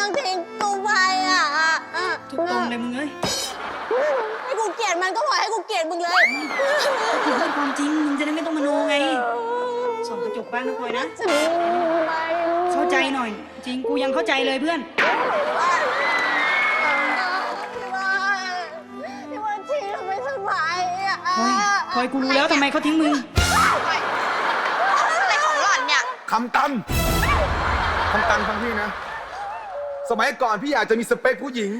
ต้องทิ้งกูไปอะทุกตรงเลยมึงเอ้ยให้กูเกลียดมันก็พอให้กูเกลียดมึงเลยถึงเป็นความจริงมึงจะได้ไม่ต้องมโนไงส่องกระจกบ้างนะพลอยนะเข้าใจหน่อย จริงกูยังเข้าใจเลยเพื่อนพลอยกูรู้แล้วทำไมเขาทิ้งมึงอะไรของหล่อนเนี่ยคำตันคำตันฟังพี่นะ สมัยก่อนพี่อยากจะมีสเปคผู้หญิง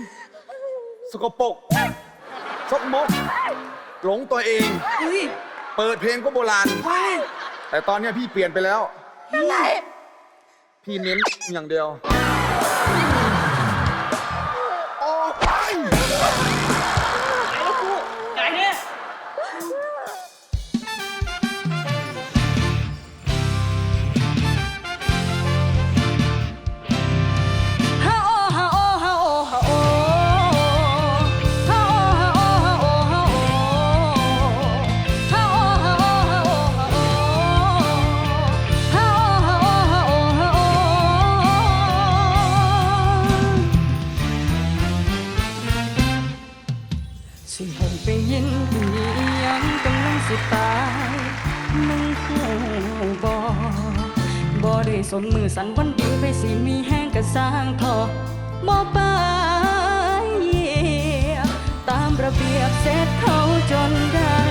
สกปรกสกมก หลงตัวเองเปิดเพลงก็โบราณแต่ตอนนี้พี่เปลี่ยนไปแล้ว อะไรพี่เน้นอย่างเดียว สิให้ไปยินผู้หญิงยังกำลังสิตายมึงเข้าบอบ่ได้สมมือสันวันดีไปสิมีแห้งกระสร้างทอบ่ไปตามระเบียบเสร็จเขาจนได้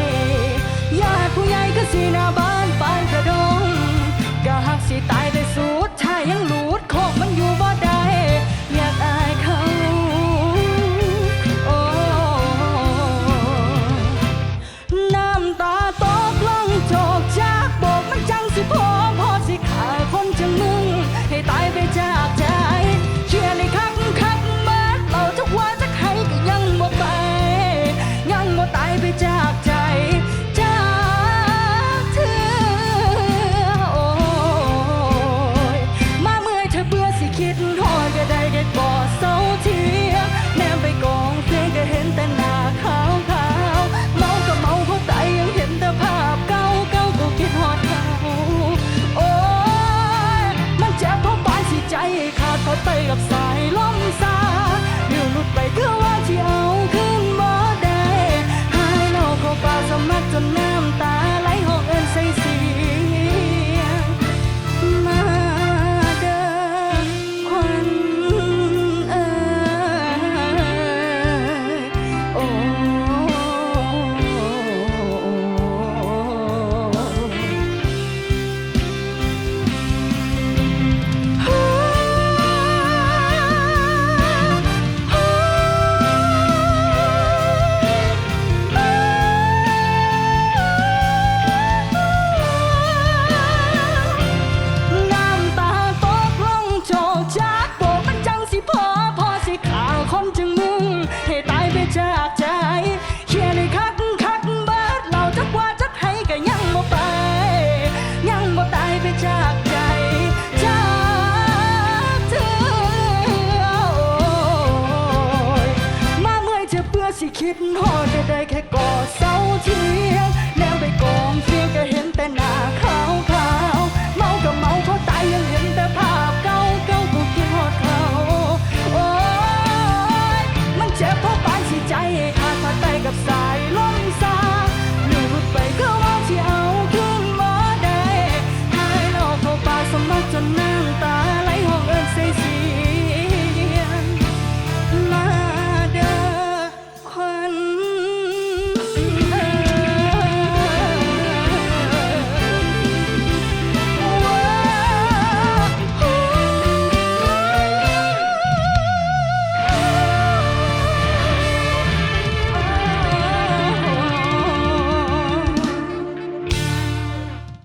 คิดหอดได้แค่กอดเสาเทียง